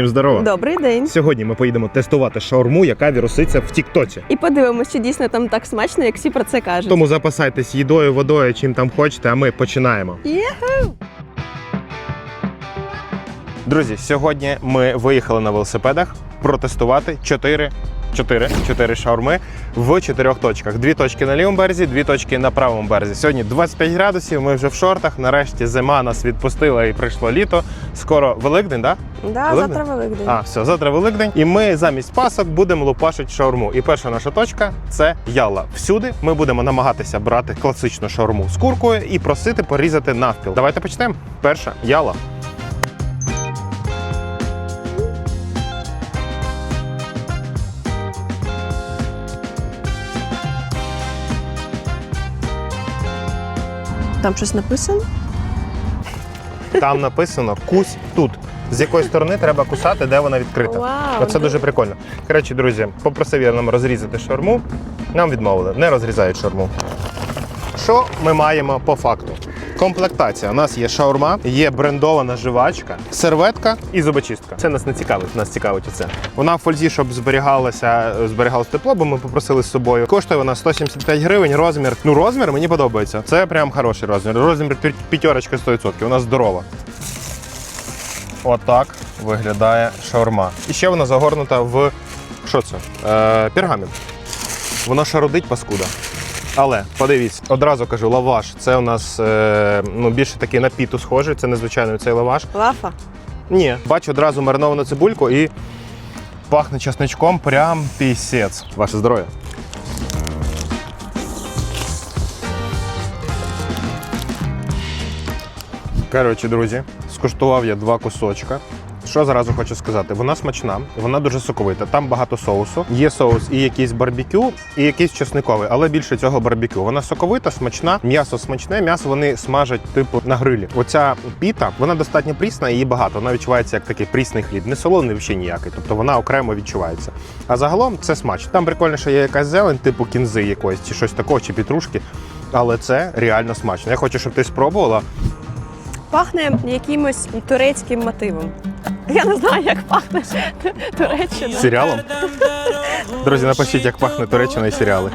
Всім здорово! Добрий день. Сьогодні ми поїдемо тестувати шаурму, яка віруситься в Тіктоці. І подивимося, чи дійсно там так смачно, як всі про це кажуть. Тому запасайтесь їдою, водою, чим там хочете, а ми починаємо. Єху! Друзі, сьогодні ми виїхали на велосипедах протестувати 4 4, 4 шаурми в чотирьох точках. Дві точки на лівому березі, дві точки на правому березі. Сьогодні 25 градусів. Ми вже в шортах. Нарешті зима нас відпустила і прийшло літо. Скоро Великдень, так? Да, Великдень? завтра Великдень. А, все, завтра Великдень. І ми замість пасок будемо лупашити шаурму. І перша наша точка це Ялла. Всюди ми будемо намагатися брати класичну шаурму з куркою і просити порізати навпіл. Давайте почнемо. Перша Ялла. Там щось написано? Там написано кусь тут. З якої сторони треба кусати, де вона відкрита. Вау! Оце дуже прикольно. Коротше, друзі, попросив я нам розрізати шорму. Нам відмовили, не розрізають шорму. Що ми маємо по факту? Комплектація. У нас є шаурма, є брендована жувачка, серветка і зубочистка. Це нас не цікавить, нас цікавить оце. Вона в фользі, щоб зберігалося, зберігалося тепло, бо ми попросили з собою. Коштує вона 175 гривень. Розмір. Ну, розмір мені подобається. Це прям хороший розмір. Розмір п'я- п'ятерочка 100%. Вона здорова. Отак виглядає шаурма. І ще вона загорнута в що це? Е, пергамент. Воно шарудить паскуда. Але подивіться, одразу кажу, лаваш це у нас е, ну, більше такий на піту схожий, це незвичайний цей лаваш. Лафа. Ні, бачу одразу мариновану цибульку і пахне часничком прям пісець. Ваше здоров'я. Коротше, друзі, скуштував я два кусочка. Що зразу хочу сказати? Вона смачна, вона дуже соковита. Там багато соусу. Є соус і якийсь барбекю, і якийсь чесниковий, але більше цього барбекю. Вона соковита, смачна, м'ясо смачне, м'ясо вони смажать типу на грилі. Оця піта, вона достатньо прісна, її багато. Вона відчувається як такий прісний хліб. Не солоний взагалі ніякий. Тобто вона окремо відчувається. А загалом це смачно. Там прикольно, що є якась зелень, типу кінзи якоїсь, чи щось такого, чи петрушки. Але це реально смачно. Я хочу, щоб ти спробувала. Пахне якимось турецьким мотивом. Я не знаю, як пахне Туреччина. Серіалом? Друзі, напишіть, як пахне Туреччина і серіали.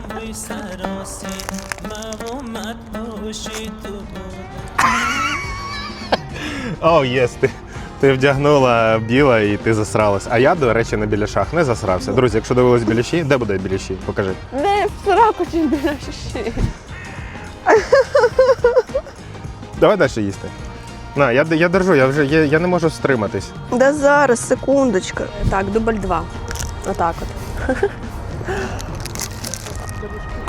О, єс, ти, ти вдягнула біла і ти засралась. А я, до речі, на біляшах не засрався. Друзі, якщо дивились біляші, де буде біляші? Покажи. Не в сраку чи біля шиші. Давай далі їсти. На, я, я держу, я вже я, я не можу стриматись. Да зараз, секундочка. Так, дубль два. Отак от.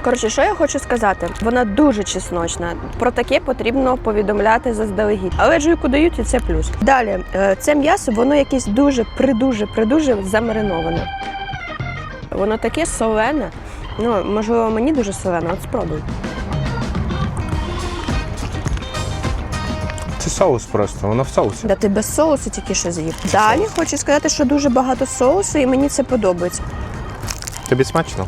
Коротше, що я хочу сказати? Вона дуже чесночна. Про таке потрібно повідомляти заздалегідь. Але жуйку дають і це плюс. Далі, е, це м'ясо, воно якесь дуже придуже, придуже замариноване. Воно таке солене. Ну, можливо, мені дуже солене, от спробуй. Соус просто, воно в соусі. Да ти без соусу тільки що з'їв. Далі хочу сказати, що дуже багато соусу, і мені це подобається. Тобі смачно?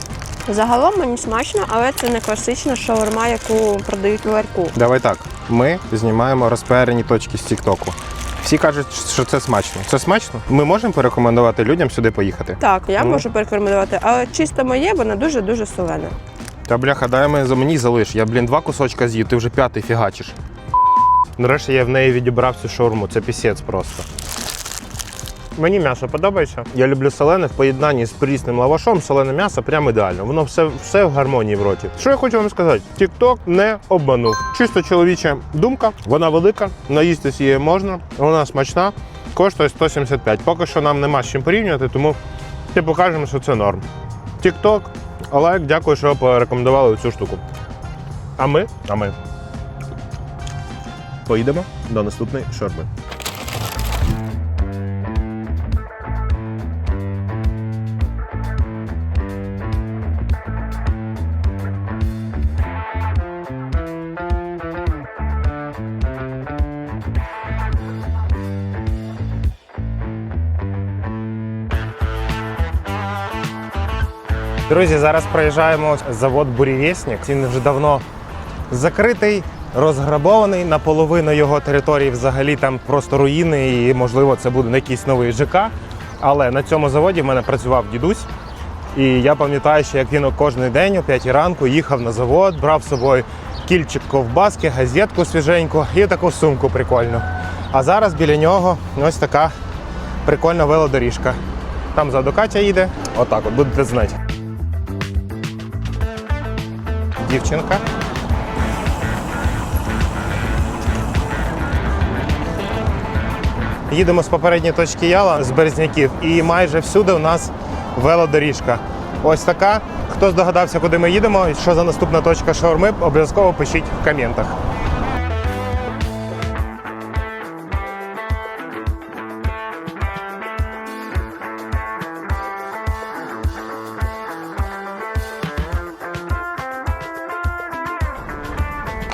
Загалом мені смачно, але це не класична шаурма, яку продають у ларьку. Давай так. Ми знімаємо розперені точки з Тіктоку. Всі кажуть, що це смачно. Це смачно? Ми можемо порекомендувати людям сюди поїхати. Так, я Ну. можу порекомендувати, але чисто моє, вона дуже дуже солена. Та бляха, дай за мені залиш. Я, блін, два кусочка з'їв, ти вже п'ятий фігачиш. Нарешті я в неї відібрав цю шаурму, це пісець просто. Мені м'ясо подобається. Я люблю солене в поєднанні з прісним лавашом, солене м'ясо прям ідеально. Воно все, все в гармонії в роті. Що я хочу вам сказати? Тікток не обманув. Чисто чоловіча думка, вона велика, наїстись її можна, вона смачна, коштує 175. Поки що нам нема з чим порівнювати, тому ти покажемо, що це норм. Тікток, лайк, дякую, що порекомендували цю штуку. А ми? А ми. Поїдемо до наступної шаурми. Друзі, зараз проїжджаємо завод Бурєвєснік. Він вже давно закритий, розграбований. Наполовину його території взагалі там просто руїни, і можливо це буде якийсь новий ЖК. Але на цьому заводі в мене працював дідусь. І я пам'ятаю, що як він кожен день о 5 ранку їхав на завод, брав з собою кільчик ковбаски, газетку свіженьку і таку сумку прикольну. А зараз біля нього ось така прикольна велодоріжка. Там ззаду Катя їде. Отак, от будете знати. Дівчинка. Їдемо з попередньої точки Яла з Березняків, і майже всюди у нас велодоріжка. Ось така. Хто здогадався, куди ми їдемо, і що за наступна точка шаурми, обов'язково пишіть в коментах.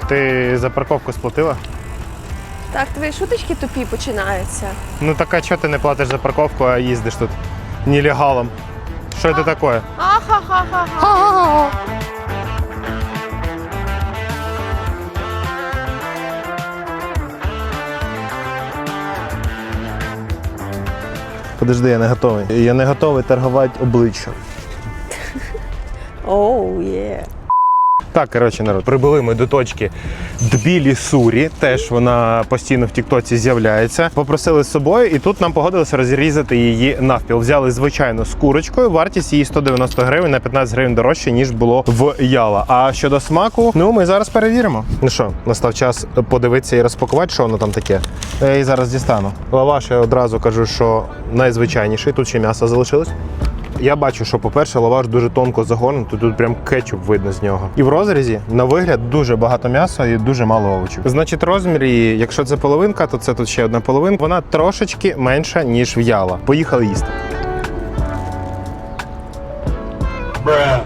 Ти за парковку сплатила? Так, твої шуточки тупі починаються. Ну так а чого ти не платиш за парковку, а їздиш тут нелегалом? Що це таке? Ахахахаха. Подожди, я не готовий. Я не готовий торгувати обличчям. Оу, є. Так, коротше, народ, прибули ми до точки Тбілі Сурі. Теж вона постійно в Тіктоці з'являється. Попросили з собою, і тут нам погодилося розрізати її навпіл. Взяли звичайно з курочкою. Вартість її 190 гривень на 15 гривень дорожче, ніж було в Яла. А щодо смаку, ну ми зараз перевіримо. Ну що, настав час подивитися і розпакувати, що воно там таке. Я її зараз дістану. Лаваш я одразу кажу, що найзвичайніший. Тут ще м'ясо залишилось. Я бачу, що, по-перше, лаваш дуже тонко загорнутий, тут прям кетчуп видно з нього. І в розрізі, на вигляд, дуже багато м'яса і дуже мало овочів. Значить, розмір її, якщо це половинка, то це тут ще одна половинка. Вона трошечки менша, ніж в'яла. Поїхали їсти.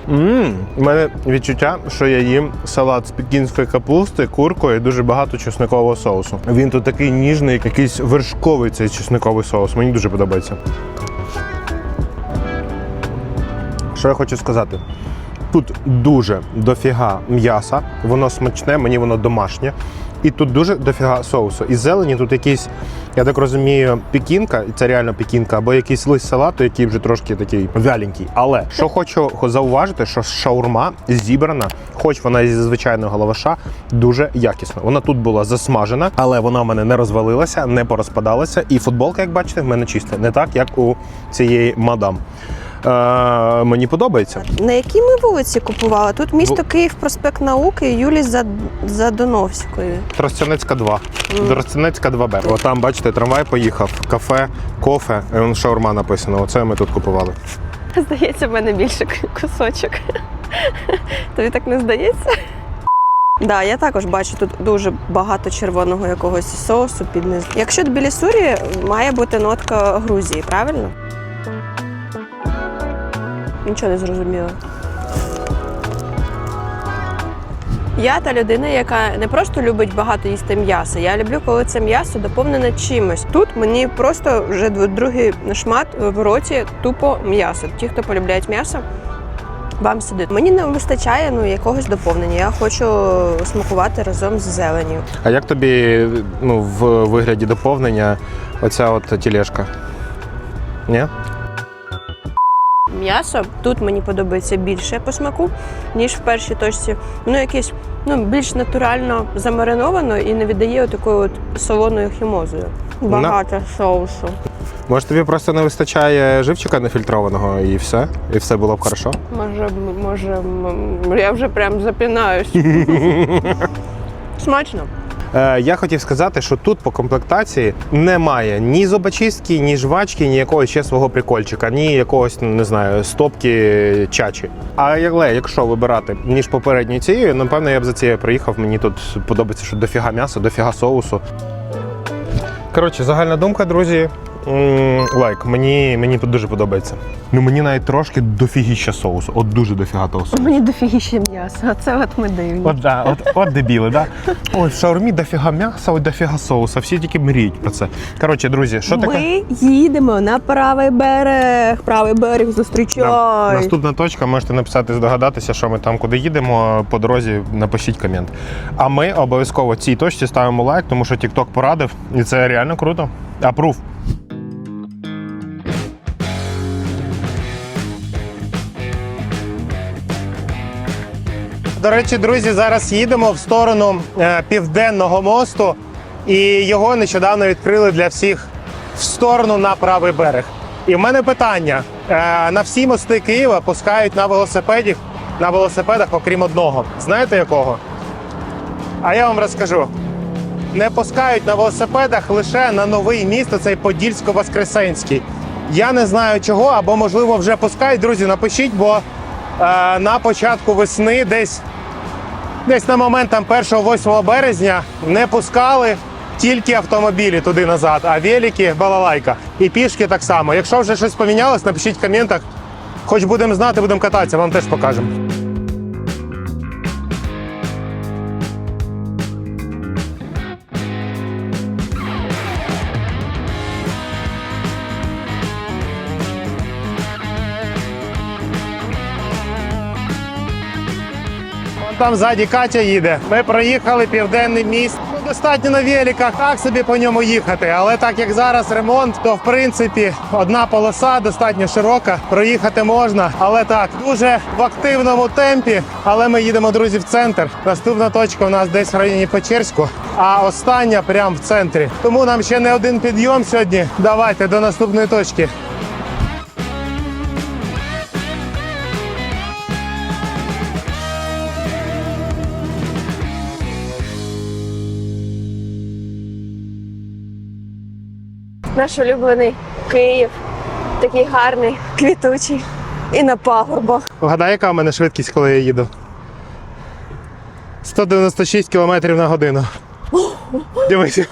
Мм, у мене відчуття, що я їм салат з пекінської капусти, куркою і дуже багато чесникового соусу. Він тут такий ніжний, якийсь вершковий цей чесниковий соус. Мені дуже подобається. Що я хочу сказати? Тут дуже дофіга м'яса, воно смачне, мені воно домашнє. І тут дуже дофіга соусу. І зелені тут якийсь, я так розумію, пікінка, і це реально пікінка, або якийсь лист салату, який вже трошки такий вяленький. Але що хочу зауважити, що шаурма зібрана, хоч вона зі звичайного лаваша, дуже якісно. Вона тут була засмажена, але вона в мене не розвалилася, не порозпадалася. І футболка, як бачите, в мене чиста. Не так, як у цієї мадам. Е, мені подобається. На якій ми вулиці купували? Тут місто Київ, проспект Науки, Юлі Зад... Задоновської. Тростянецька 2. Тростянецька 2Б. От там, бачите, трамвай поїхав, кафе, кофе, і вон шаурма написано. Оце ми тут купували. Здається, в мене більше кусочок. Тобі так не здається? Да, я також бачу тут дуже багато червоного якогось соусу під низ. Якщо білі сурі, має бути нотка Грузії, правильно? Нічого не зрозуміла. Я та людина, яка не просто любить багато їсти м'яса. Я люблю, коли це м'ясо доповнене чимось. Тут мені просто вже другий шмат в роті тупо м'ясо. Ті, хто полюбляють м'ясо, вам сидить. Мені не вистачає ну якогось доповнення. Я хочу смакувати разом з зеленю. А як тобі ну, в вигляді доповнення оця от тілешка? Ні? М'ясо тут мені подобається більше по смаку, ніж в першій точці. Воно якесь ну, більш натурально замариновано і не віддає такою от солоною хімозою. Багато соусу. Може тобі просто не вистачає живчика нефільтрованого і все? І все було б хорошо? Може, може, я вже прям запінаюсь. Смачно. Е, я хотів сказати, що тут по комплектації немає ні зубочистки, ні жвачки, ні якогось ще свого прикольчика, ні якогось, ну, не знаю, стопки чачі. А але якщо вибирати ніж попередньою цією, напевно, я б за цією приїхав. Мені тут подобається, що дофіга м'яса, дофіга соусу. Коротше, загальна думка, друзі. Лайк, мені, мені дуже подобається. Ну мені навіть трошки дофігіща соусу. От дуже дофіга того соусу. Мені дофігіще м'ясо, а це от ми дивні. От, да, от, от дебіли, да? Ой, в шаурмі дофіга м'яса, ой, дофіга соуса. Всі тільки мріють про це. Коротше, друзі, що таке? Ми їдемо на правий берег. Правий берег зустрічай. Да. Наступна точка, можете написати, здогадатися, що ми там, куди їдемо. По дорозі напишіть комент. А ми обов'язково цій точці ставимо лайк, тому що TikTok порадив, і це реально круто. Апрув. До речі, друзі, зараз їдемо в сторону е, південного мосту, і його нещодавно відкрили для всіх в сторону на правий берег. І в мене питання: Е, на всі мости Києва пускають на велосипедів на велосипедах, окрім одного. Знаєте якого? А я вам розкажу. Не пускають на велосипедах лише на новий міст, цей Подільсько-Воскресенський. Я не знаю чого, або можливо вже пускають. Друзі, напишіть, бо е, на початку весни, десь, десь на момент там 1-8 березня, не пускали тільки автомобілі туди назад, а велики, балалайка. І пішки так само. Якщо вже щось помінялось, напишіть в коментах. Хоч будемо знати, будемо кататися, вам теж покажемо. Там ззаді Катя їде. Ми проїхали південний міст. Ну, достатньо на великах, так собі по ньому їхати. Але так як зараз ремонт, то в принципі одна полоса достатньо широка. Проїхати можна, але так дуже в активному темпі. Але ми їдемо, друзі, в центр. Наступна точка у нас десь в районі Печерську, а остання прямо в центрі. Тому нам ще не один підйом сьогодні. Давайте до наступної точки. Наш улюблений Київ. Такий гарний, квітучий. І на пагорбах. Вгадай, яка в мене швидкість, коли я їду? 196 км на годину. Дивись.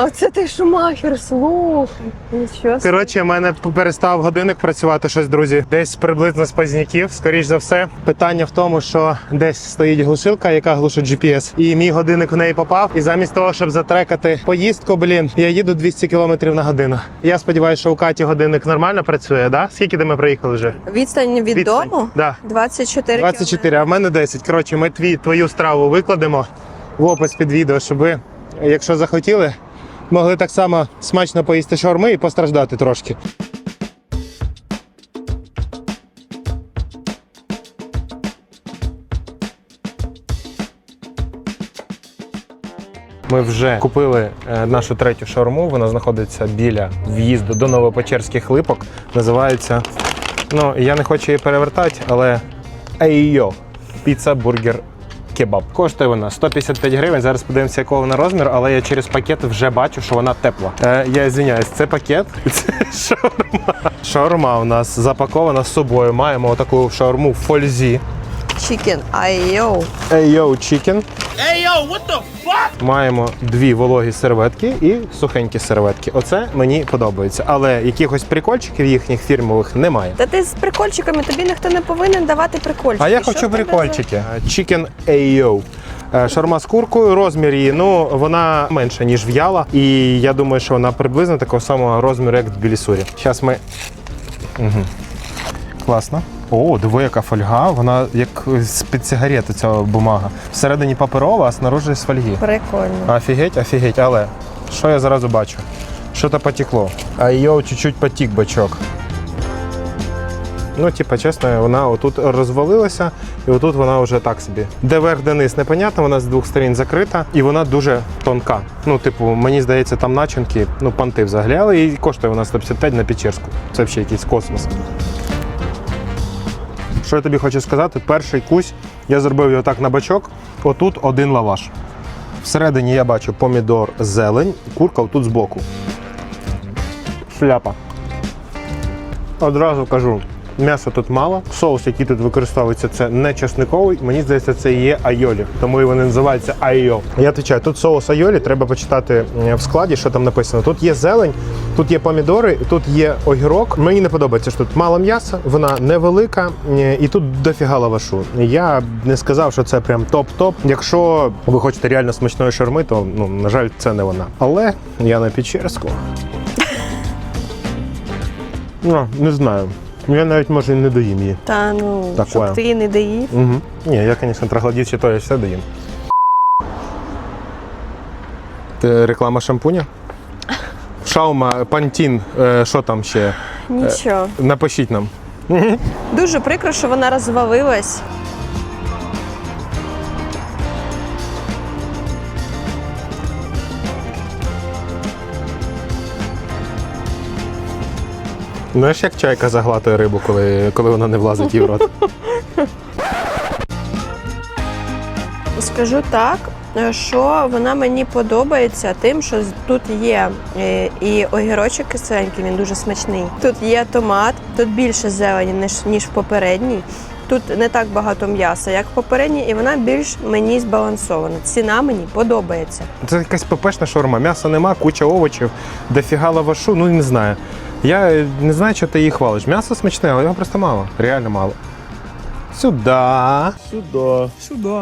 А це ти шумахер, слухай. Нічого. Коротше, в мене перестав годинник працювати щось, друзі. Десь приблизно з Позняків, скоріш за все. Питання в тому, що десь стоїть глушилка, яка глушить GPS, і мій годинник в неї попав. І замість того, щоб затрекати поїздку, блін, я їду 200 км на годину. Я сподіваюся, що у Каті годинник нормально працює, да? Скільки де ми приїхали вже? Відстань від Відстань. дому Да. 24 24, а в мене 10. Коротше, ми твій, твою страву викладемо в опис під відео, щоб ви, якщо захотіли, могли так само смачно поїсти шаурми і постраждати трошки. Ми вже купили е, нашу третю шаурму. Вона знаходиться біля в'їзду до Новопечерських липок. Називається. Ну, я не хочу її перевертати, але Еййо. Піца, бургер, кебаб. Коштує вона 155 гривень. Зараз подивимося, якого вона розмір, але я через пакет вже бачу, що вона тепла. Е, я звиняюсь, це пакет, це шаурма. Шаурма у нас запакована з собою. Маємо отаку шаурму в фользі. Чікен. Айоу. Еййо чікен. Маємо дві вологі серветки і сухенькі серветки. Оце мені подобається. Але якихось прикольчиків їхніх фірмових немає. Та ти з прикольчиками, тобі ніхто не повинен давати прикольчики. А я Що хочу в тебе прикольчики. Chicken. Е, Шарма з куркою, розмір її, ну вона менша, ніж в'яла. І я думаю, що вона приблизно такого самого розміру, як в Тбілісурі. Зараз ми. Угу. Класно. О, диви, яка фольга. Вона як з-під сигарети ця бумага. Всередині паперова, а снаружи з фольги. Прикольно. Офігеть, офігеть, але що я зразу бачу? Що-то потекло. А його чуть-чуть потік бачок. Ну, типа, чесно, вона отут розвалилася, і отут вона вже так собі. Де верх, де низ, непонятно, вона з двох сторін закрита, і вона дуже тонка. Ну, типу, мені здається, там начинки, ну, понти взагалі, але і коштує вона 155 на Печерську. Це взагалі якийсь космос. Що я тобі хочу сказати? Перший кусь я зробив його так на бачок. Отут один лаваш. Всередині я бачу помідор, зелень, курка тут збоку. Шляпа. Одразу кажу, М'яса тут мало. Соус, який тут використовується, це не чесниковий. Мені здається, це і є айолі, тому і вони називаються айо. Я відповідаю, тут соус айолі, треба почитати е, в складі, що там написано. Тут є зелень, тут є помідори, тут є огірок. Мені не подобається, що тут мало м'яса, вона невелика е, і тут дофіга лавашу. Я не сказав, що це прям топ-топ. Якщо ви хочете реально смачної шарми, то ну на жаль, це не вона. Але я на Печерську. Ну, не знаю. Я навіть може і не доїм її. Та ну, Такое. щоб ти не доїв. Угу. Ні, я, звісно, троглодів то я все доїм. Це реклама шампуня? Шаума, Пантін, е, що там ще? Нічого. Напишіть нам. Дуже прикро, що вона розвалилась. Знаєш, як чайка заглатує рибу, коли, коли вона не влазить їй в рот. Скажу так, що вона мені подобається тим, що тут є е, і огірочок кисленький, він дуже смачний. Тут є томат, тут більше зелені, ніж, ніж в попередній. Тут не так багато м'яса, як в попередній, і вона більш мені збалансована. Ціна мені подобається. Це якась пепешна шаурма. М'яса нема, куча овочів, дофіга лавашу, ну не знаю. Я не знаю, що ти її хвалиш. М'ясо смачне, але його просто мало. Реально мало. Сюда. Сюди. Сюди.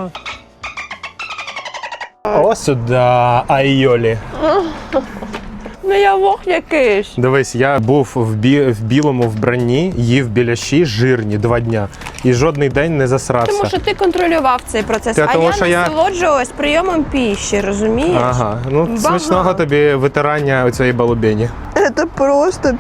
О, сюди. Айолі. Ну я лох якийсь. Дивись, я був в, бі... в білому вбранні, їв біляші жирні два дня. І жодний день не засрався. Тому що ти контролював цей процес, Та а тому я що я- насолоджувалась прийомом піші, розумієш? Ага, ну Багато. смачного тобі витирання цієї балубені. Це просто.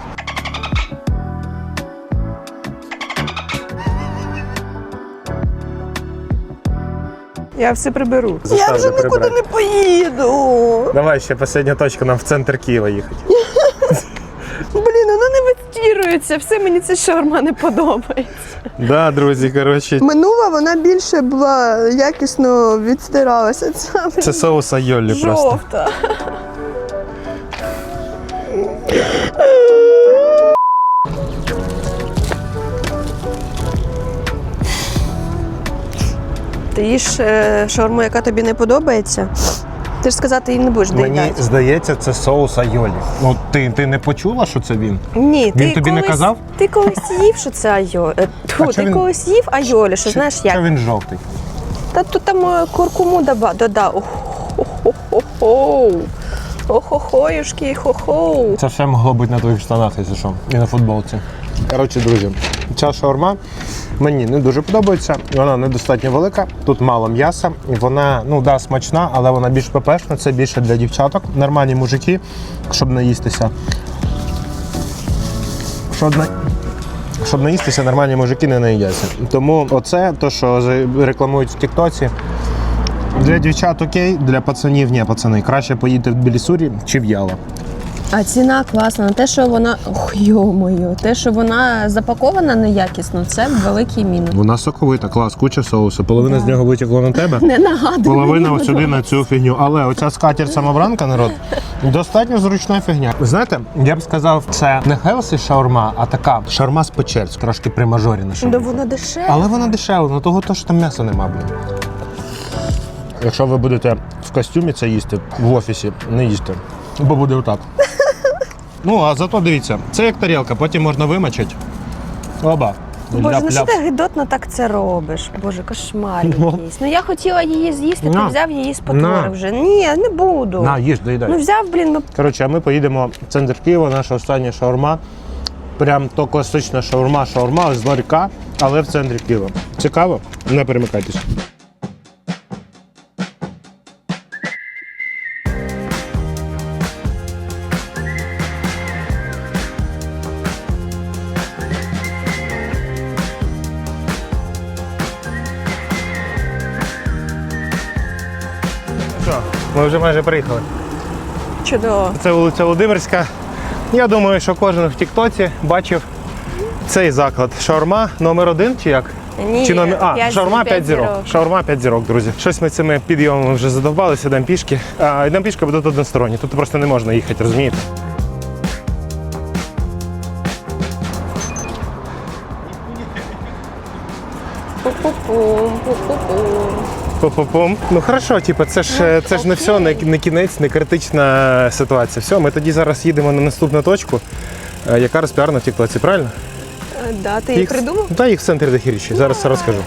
Я все приберу. Заставлю я вже нікуди прибрати. не поїду. Давай ще остання точка нам в центр Києва їхати. Блін, воно не витірується. Все мені ця шаурма не подобається. Да, друзі, коротше, Минула вона більше була якісно відстиралася. Це, це соус айолі просто. жовта. Ти їш е, шаурму, яка тобі не подобається. Ти ж сказати її не будеш Мені здається, це соус айолі. Ну ти, ти не почула, що це він? Ні, Він ти тобі не казав? Ти колись їв, що це айолі. Тьфу, А ти він- колись їв айолі, що знаєш Що він жовтий? Та тут там е, куркуму додав. Охо-хо-хо. Охо-хоюшки, хо-хо. Це все могло бути на твоїх штанах, якщо що, і на футболці. Коротше, друзі, ця шаурма мені не дуже подобається. Вона недостатньо велика, тут мало м'яса. Вона ну да, смачна, але вона більш пепешна, це більше для дівчаток. Нормальні мужики, щоб наїстися. Щоб, на... щоб наїстися, нормальні мужики не наїдяться. Тому оце, то, що рекламують в Тіктоці. Для дівчат окей, для пацанів ні, пацани. Краще поїдьте в Білісурі чи в Яла. А ціна класна. Те, що вона. Ох, йо-моє, те, що вона запакована неякісно, це великий мінус. Вона соковита, клас, куча соусу. Половина Да. з нього витекло на тебе. Не нагадую. Половина ось сюди на цю фігню. Але оця скатерть самобранка, народ, достатньо зручна фігня. Знаєте, я б сказав, це не хелсі шаурма, а така шаурма з печерць, трошки при мажорі на Да вона дешева. Але вона дешева, ну того то, що там м'яса нема, блін. Якщо ви будете в костюмі це їсти в офісі, не їсти. Бо буде отак. Ну, а зато дивіться, це як тарілка, потім можна вимочити. Оба. Боже, ну що ти гидотно так це робиш? Боже, кошмар Ну. якийсь. Ну я хотіла її з'їсти, ти На. взяв її з На. потвори вже. Ні, не буду. На, їж, доїдай. Ну взяв, блін, ну Коротше, а ми поїдемо в центр Києва, наша остання шаурма. Прям то класична шаурма, шаурма з ларька, але в центрі Києва. Цікаво? Не перемикайтесь. Ми вже майже приїхали. чудово. Це вулиця Володимирська. Я думаю, що кожен в Тіктоці бачив цей заклад. Шаурма номер один чи як? Ні, Чи номер... А, п'ять- шаурма п'ять 5 зірок. зірок. Шаурма 5 зірок, друзі. Щось ми цими підйомами вже задовбалися, йдемо пішки. А, йдемо пішки, бо тут односторонні. Тут просто не можна їхати, розумієте? Пу-пу-пум, пу-пу-пум. Пу-пу-пум. Ну хорошо, типу, це ж е, це ж не все, не, не кінець, не критична ситуація. Все, ми тоді зараз їдемо на наступну точку, е, яка розпіарна в Тіктоці, правильно? Е, Да, ти їх придумав? Та їх в центрі дохірічі. Зараз все розкажу.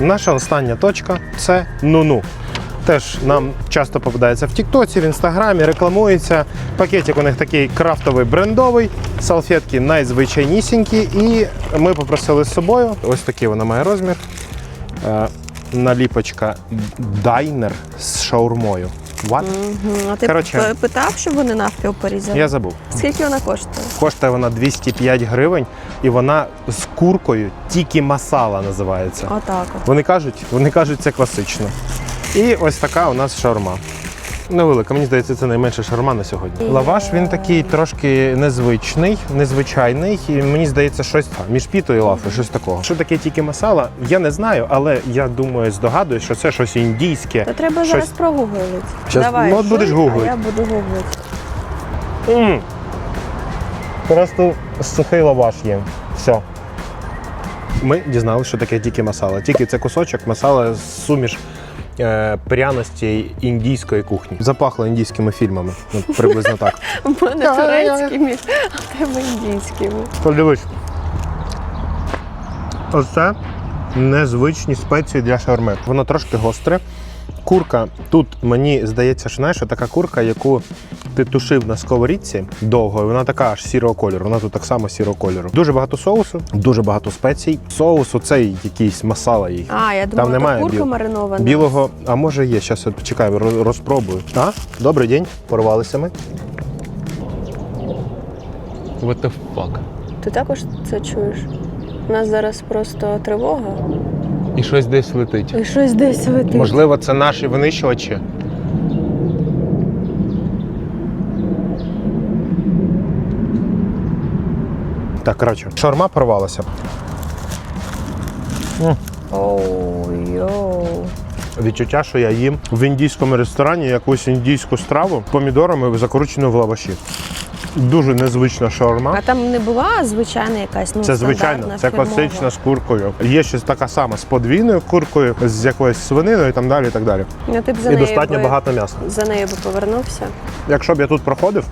Наша остання точка це Нуну. Теж нам часто попадається в Тіктоці, в інстаграмі, рекламується. Пакетик у них такий крафтовий брендовий, салфетки найзвичайнісінькі. І ми попросили з собою. Ось такий вона має розмір. Е, наліпочка дайнер з шаурмою. What? Мгм. А ти Коротше. п- питав, щоб вони навпіл порізали? Я забув. Скільки вона коштує? Коштує вона 205 гривень, і вона з куркою тільки масала називається. Отак. от. Вони кажуть, вони кажуть, це класично. І ось така у нас шаурма. Невелика, мені здається, це найменша шаурма на сьогодні. Лаваш він такий трошки незвичний, незвичайний. І мені здається, щось між пітою і лафою, щось такого. Що таке тільки масала, я не знаю, але я думаю, здогадуюсь, що це щось індійське. Та треба Щось- зараз прогуглити. Щас- Давай, ну, от будеш. А я буду гуглити. М. Просто сухий лаваш є. Все. Ми дізналися, що таке тільки масала. Тільки це кусочок масала суміш е, пряності індійської кухні. Запахло індійськими фільмами. Ну, приблизно так. У мене турецькими, а тебе індійськими. Подивись. Оце незвичні спеції для шаурми. Воно трошки гостре. Курка тут мені здається, що знаєш, така курка, яку ти тушив на сковорідці довго, і вона така аж сірого кольору. Вона тут так само сірого кольору. Дуже багато соусу, дуже багато спецій. Соус оцей якийсь масала їх. А, я думала, немає курка біл- маринована. Білого, а може є, зараз от розпробую. А? Добрий день, порвалися ми. What the fuck? Ти також це чуєш? У нас зараз просто тривога. І щось десь летить. І щось десь летить. Можливо, це наші винищувачі. Так, коротше, шаурма порвалася. М. Відчуття, що я їм в індійському ресторані якусь індійську страву з помідорами закручену в лаваші. Дуже незвична шаурма. А там не була звичайна якась, ну, Це звичайно, це фірмова? класична з куркою. Є щось така сама з подвійною куркою, з якоюсь свининою і там далі. І так далі. Ну, ти б за і нею достатньо би, багато м'яса. За нею би повернувся. Якщо б я тут проходив,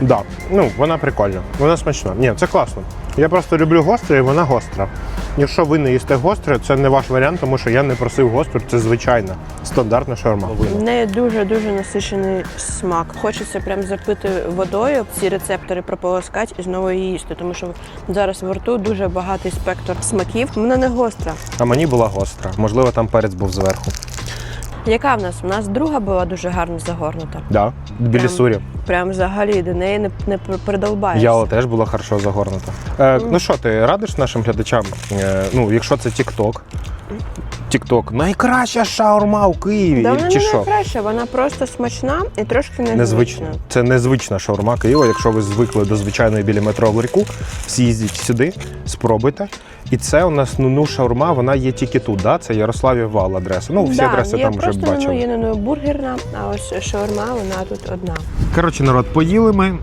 да, ну вона прикольна, вона смачна. Ні, це класно. Я просто люблю гостре, і вона гостра. Якщо ви не їсте гостре, це не ваш варіант, тому що я не просив гостру, це звичайна стандартна шаурма. В неї дуже-дуже насичений смак. Хочеться прям запити водою, ці рецептори прополоскати і знову її їсти, тому що зараз в рту дуже багатий спектр смаків. Вона не гостра. А мені була гостра. Можливо, там перець був зверху. Яка в нас? У нас друга була дуже гарно загорнута. Да, білі Прям. Прям взагалі до неї не, не придолбаєшся. Яла теж була хорошо загорнута. Е, ну що, ти радиш нашим глядачам? Е, ну, якщо це TikTok, TikTok найкраща шаурма у Києві. Да вона чи не що? найкраща, вона просто смачна і трошки незвична. Незвично. Це незвична шаурма Києва. Якщо ви звикли до звичайної біля метро в ларьку, з'їздіть сюди, спробуйте. І це у нас нуну шаурма, вона є тільки тут. Да? Це Ярославів вал адреса. Ну, всі да, адреси там вже просто бачили. є ну, бургерна, а ось шаурма вона тут одна. Коротше, народ, поїли ми.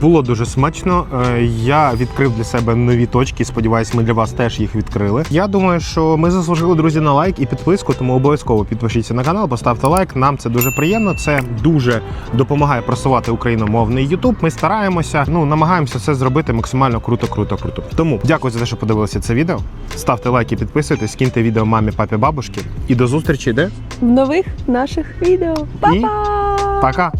Було дуже смачно. Е, Я відкрив для себе нові точки. Сподіваюсь, ми для вас теж їх відкрили. Я думаю, що ми заслужили друзі на лайк і підписку, тому обов'язково підпишіться на канал, поставте лайк. Нам це дуже приємно. Це дуже допомагає просувати україномовний YouTube. Ми стараємося, ну намагаємося це зробити максимально круто, круто, круто. Тому дякую за те, що подивилися це відео. Ставте лайки, підписуйтесь, скиньте відео мамі, папі, бабушки. І до зустрічі, де? В нових наших відео. Па-па! Пока!